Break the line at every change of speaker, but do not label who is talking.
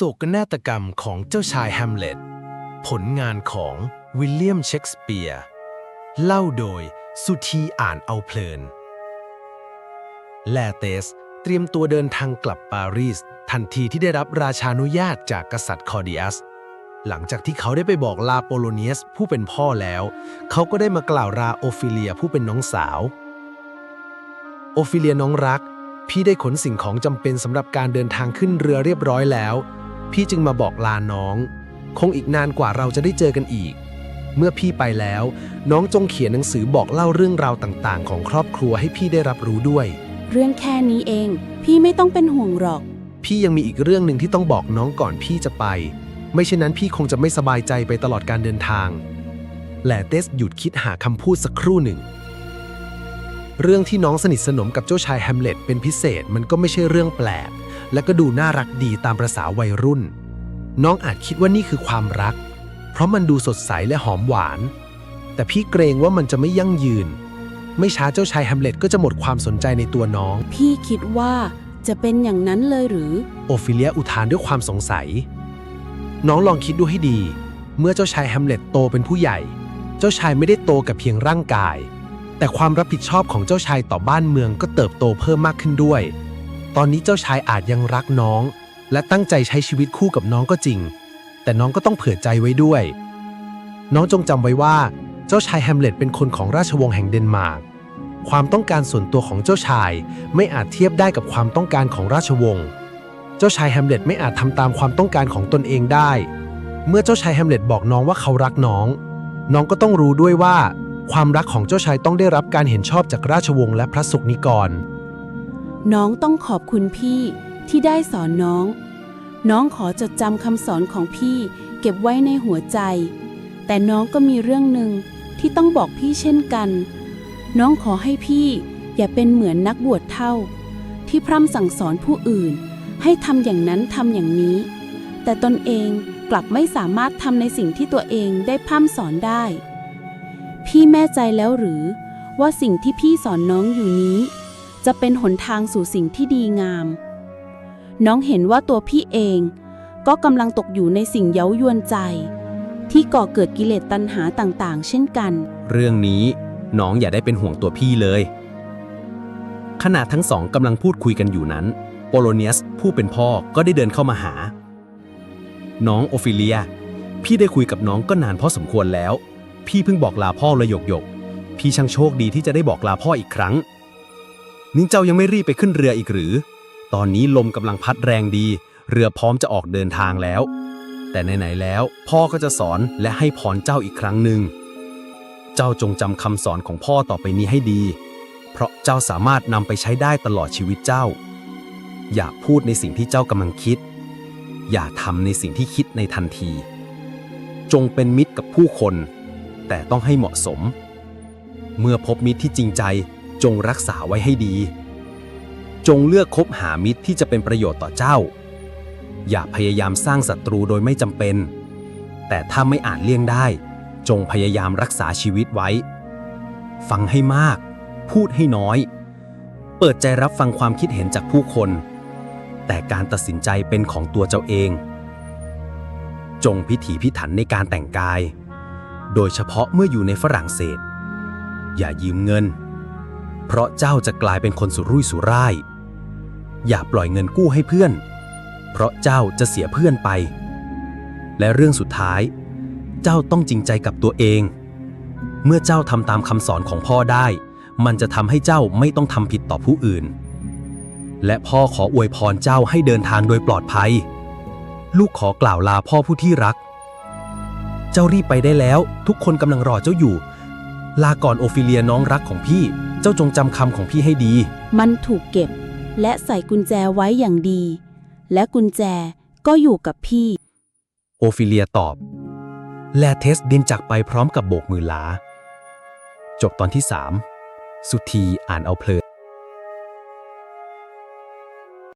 โศกนาฏกรรมของเจ้าชายแฮมเล็ต ผลงานของวิลเลียมเชกสเปียร์ เล่าโดยสุธีอ่านเอาเพลิน แลเตสเตรียมตัวเดินทางกลับปารีส ทันทีที่ได้รับราชานุญาตจากกษัตริย์คอร์ดิอัส หลังจากที่เขาได้ไปบอกลาโปโลเนียสผู้เป็นพ่อแล้ว เขาก็ได้มากล่าวลาโอฟิเลียผู้เป็นน้องสาว โอฟิเลียน้องรัก พี่ได้ขนสิ่งของจำเป็นสำหรับการเดินทางขึ้นเรือเรียบร้อยแล้ว พี่จึงมาบอกลาน้อง คงอีกนานกว่าเราจะได้เจอกันอีก เมื่อพี่ไปแล้ว น้องจงเขียนหนังสือบอกเล่าเรื่องราวต่างๆ ของครอบครัวให้พี่ได้รับรู้ด้วย
เรื่องแค่นี้เอง พี่ไม่ต้องเป็นห่วงหรอก
พี่ยังมีอีกเรื่องหนึ่งที่ต้องบอกน้องก่อนพี่จะไป ไม่เช่นนั้นพี่คงจะไม่สบายใจไปตลอดการเดินทางแหล่เตสหยุดคิดหาคำพูดสักครู่หนึ่ง เรื่องที่น้องสนิทสนมกับเจ้าชายแฮมเล็ตเป็นพิเศษมันก็ไม่ใช่เรื่องแปลก และก็ดูน่ารักดีตามประษาวัยรุ่น น้องอาจคิดว่านี่คือความรัก เพราะมันดูสดใสและหอมหวาน แต่พี่เกรงว่ามันจะไม่ยั่งยืน ไม่ช้าเจ้าชายแฮมเล็ตก็จะหมดความสนใจในตัวน้อง
พี่คิดว่าจะเป็นอย่างนั้นเลยหรือ
โอฟิเลียอุทานด้วยความสงสัย น้องลองคิดดูให้ดี เมื่อเจ้าชายแฮมเล็ตโตเป็นผู้ใหญ่ เจ้าชายไม่ได้โตกับเพียงร่างกาย แต่ความรับผิดชอบของเจ้าชายต่อบ้านเมืองก็เติบโตเพิ่มมากขึ้นด้วย ตอนนี้เจ้าชายอาจยังรักน้อง และตั้งใจใช้ชีวิตคู่กับน้องก็จริง แต่น้องก็ต้องเผื่อใจไว้ด้วย น้องจงจำไว้ว่า เจ้าชายแฮมเล็ตเป็นคนของราชวงศ์แห่งเดนมาร์กความต้องการส่วนตัวของเจ้าชายไม่อาจเทียบได้กับความต้องการของราชวงศ์ เจ้าชายแฮมเล็ตไม่อาจทำตามความต้องการของตนเองได้ เมื่อเจ้าชายแฮมเล็ตบอกน้องว่าเขารักน้อง น้องก็ต้องรู้ด้วยว่า ความรักของเจ้าชายต้องได้รับการเห็นชอบจากราชวงศ์และพระสุกนิกร
น้องต้องขอบคุณพี่ที่ได้สอนน้อง น้องขอจดจำคำสอนของพี่เก็บไว้ในหัวใจ แต่น้องก็มีเรื่องหนึ่งที่ต้องบอกพี่เช่นกัน น้องขอให้พี่อย่าเป็นเหมือนนักบวชเท่า ที่พร่ำสั่งสอนผู้อื่น ให้ทำอย่างนั้นทำอย่างนี้ แต่ตนเองกลับไม่สามารถทำในสิ่งที่ตัวเองได้พร่ำสอนได้ พี่แม่ใจแล้วหรือว่าสิ่งที่พี่สอนน้องอยู่นี้ จะเป็นหนทางสู่สิ่งที่ดีงาม น้องเห็นว่าตัวพี่เองก็กำลังตกอยู่ในสิ่งเย้ายวนใจ ที่ก่อเกิดกิเลสตัณหาต่างๆ เช่นกัน
เรื่องนี้น้องอย่าได้เป็นห่วงตัวพี่เลย ขณะทั้งสองกำลังพูดคุยกันอยู่นั้น โปโลเนียสผู้เป็นพ่อก็ได้เดินเข้ามาหา น้องโอฟิเลีย พี่ได้คุยกับน้องก็นานพอสมควรแล้ว พี่เพิ่งบอกลาพ่อเลยหยกหยกๆพี่ช่างโชคดีที่จะได้บอกลาพ่ออีกครั้ง นิ่งเจ้ายังไม่รีบไปขึ้นเรืออีกหรือ ตอนนี้ลมกำลังพัดแรงดี เรือพร้อมจะออกเดินทางแล้ว แต่ไหนๆแล้ว พ่อก็จะสอนและให้พรเจ้าอีกครั้งหนึ่ง เจ้าจงจำคำสอนของพ่อต่อไปนี้ให้ดี เพราะเจ้าสามารถนำไปใช้ได้ตลอดชีวิตเจ้า อย่าพูดในสิ่งที่เจ้ากำลังคิด อย่าทำในสิ่งที่คิดในทันที จงเป็นมิตรกับผู้คน แต่ต้องให้เหมาะสม เมื่อพบมิตรที่จริงใจ จงรักษาไว้ให้ดี จงเลือกคบหามิตรที่จะเป็นประโยชน์ต่อเจ้า อย่าพยายามสร้างศัตรูโดยไม่จำเป็น แต่ถ้าไม่อาจเลี่ยงได้ จงพยายามรักษาชีวิตไว้ ฟังให้มาก พูดให้น้อย เปิดใจรับฟังความคิดเห็นจากผู้คน แต่การตัดสินใจเป็นของตัวเจ้าเอง จงพิถีพิถันในการแต่งกาย โดยเฉพาะเมื่ออยู่ในฝรั่งเศส อย่ายืมเงิน เพราะเจ้าจะกลายเป็นคนสุรุ่ยสุร่าย อย่าปล่อยเงินกู้ให้เพื่อน เพราะเจ้าจะเสียเพื่อนไป และเรื่องสุดท้าย เจ้าต้องจริงใจกับตัวเอง เมื่อเจ้าทำตามคำสอนของพ่อได้ มันจะทำให้เจ้าไม่ต้องทำผิดต่อผู้อื่น และพ่อขออวยพรเจ้าให้เดินทางโดยปลอดภัย ลูกขอกล่าวลาพ่อผู้ที่รัก เจ้ารีบไปได้แล้ว ทุกคนกำลังรอเจ้าอยู่ ลาก่อนโอฟิเลียน้องรักของพี่ เจ้าจงจำคำของพี่ให้ดี
มันถูกเก็บ และใส่กุญแจไว้อย่างดี และกุญแจก็อยู่กับพี่
โอฟิเลียตอบ แลเทสดินจากไปพร้อมกับโบกมือลา จบตอนที่ 3 สุธีอ่านเอาเพลิน